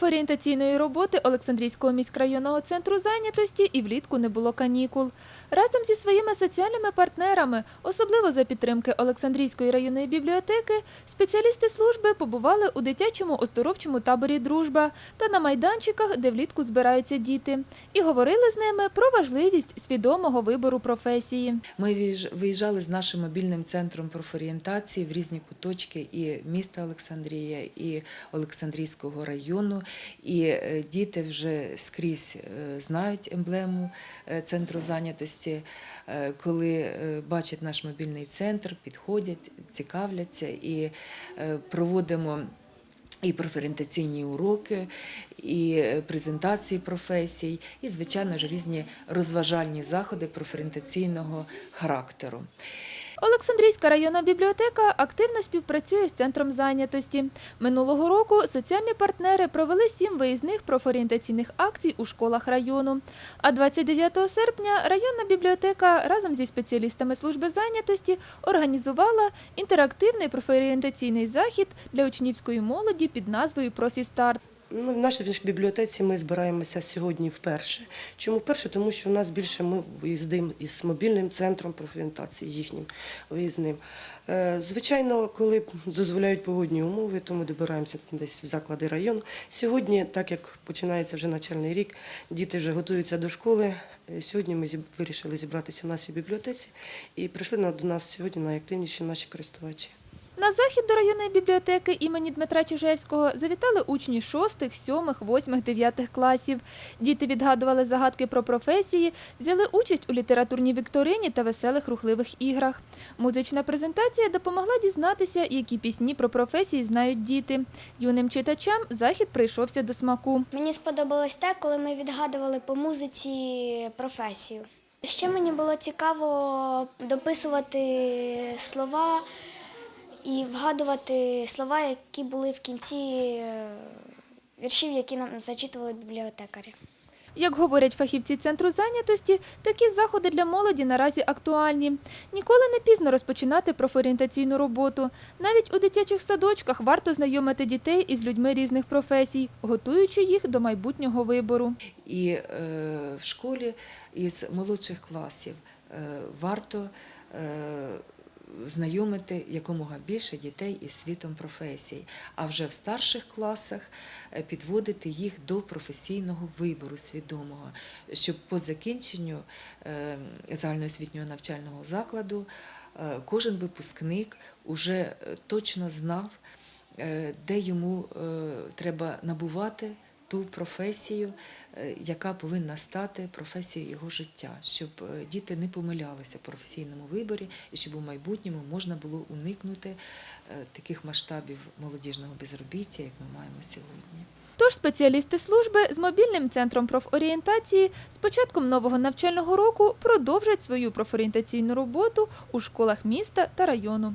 профорієнтаційної роботи Олександрійського міськрайонного центру зайнятості і влітку не було канікул. Разом зі своїми соціальними партнерами, особливо за підтримки Олександрійської районної бібліотеки, спеціалісти служби побували у дитячому оздоровчому таборі Дружба та на майданчиках, де влітку збираються діти, і говорили з ними про важливість свідомого вибору професії. Ми виїж- виїжджали з нашим мобільним центром профорієнтації в різні куточки і міста Олександрія, і Олександрійського району. І е, діти вже скрізь е, знають емблему е, центру зайнятості. Коли бачать наш мобільний центр, підходять, цікавляться і проводимо. І профорієнтаційні уроки, і презентації професій, і, звичайно ж, різні розважальні заходи профорієнтаційного характеру. Олександрійська районна бібліотека активно співпрацює з центром зайнятості. Минулого року соціальні партнери провели сім виїзних профорієнтаційних акцій у школах району. А 29 серпня районна бібліотека разом зі спеціалістами служби зайнятості організувала інтерактивний профорієнтаційний захід для учнівської молоді під назвою Профістарт. Ну, в нашій бібліотеці ми збираємося сьогодні вперше. Чому вперше? Тому що у нас більше ми виїздимо із мобільним центром профорієнтації їхнім виїзним. Е, Звичайно, коли дозволяють погодні умови, то ми добираємося десь в заклади району. Сьогодні, так як починається вже навчальний рік, діти вже готуються до школи. Е, Сьогодні ми вирішили зібратися в нашій бібліотеці і прийшли до нас сьогодні найактивніші наші користувачі. На захід до районної бібліотеки імені Дмитра Чижевського завітали учні 6, 7, 8, 9 класів. Діти відгадували загадки про професії, взяли участь у літературній вікторині та веселих рухливих іграх. Музична презентація допомогла дізнатися, які пісні про професії знають діти. Юним читачам захід прийшовся до смаку. Мені сподобалось те, коли ми відгадували по музиці професію. Ще мені було цікаво дописувати слова і вгадувати слова, які були в кінці е, віршів, які нам зачитували бібліотекарі. Як говорять фахівці центру зайнятості, такі заходи для молоді наразі актуальні. Ніколи не пізно розпочинати профорієнтаційну роботу. Навіть у дитячих садочках варто знайомити дітей із людьми різних професій, готуючи їх до майбутнього вибору. І е, в школі із молодших класів е, варто е, знайомити якомога більше дітей із світом професій, а вже в старших класах е, підводити їх до професійного вибору свідомого, щоб по закінченню е, загальноосвітнього навчального закладу е, кожен випускник уже точно знав, де йому треба набувати ту професію, е, яка повинна стати професією його життя, щоб е, діти не помилялися в професійному виборі і щоб у майбутньому можна було уникнути е, таких масштабів молодіжного безробіття, як ми маємо сьогодні. Тож спеціалісти служби з мобільним центром профорієнтації з початком нового навчального року продовжать свою профорієнтаційну роботу у школах міста та району.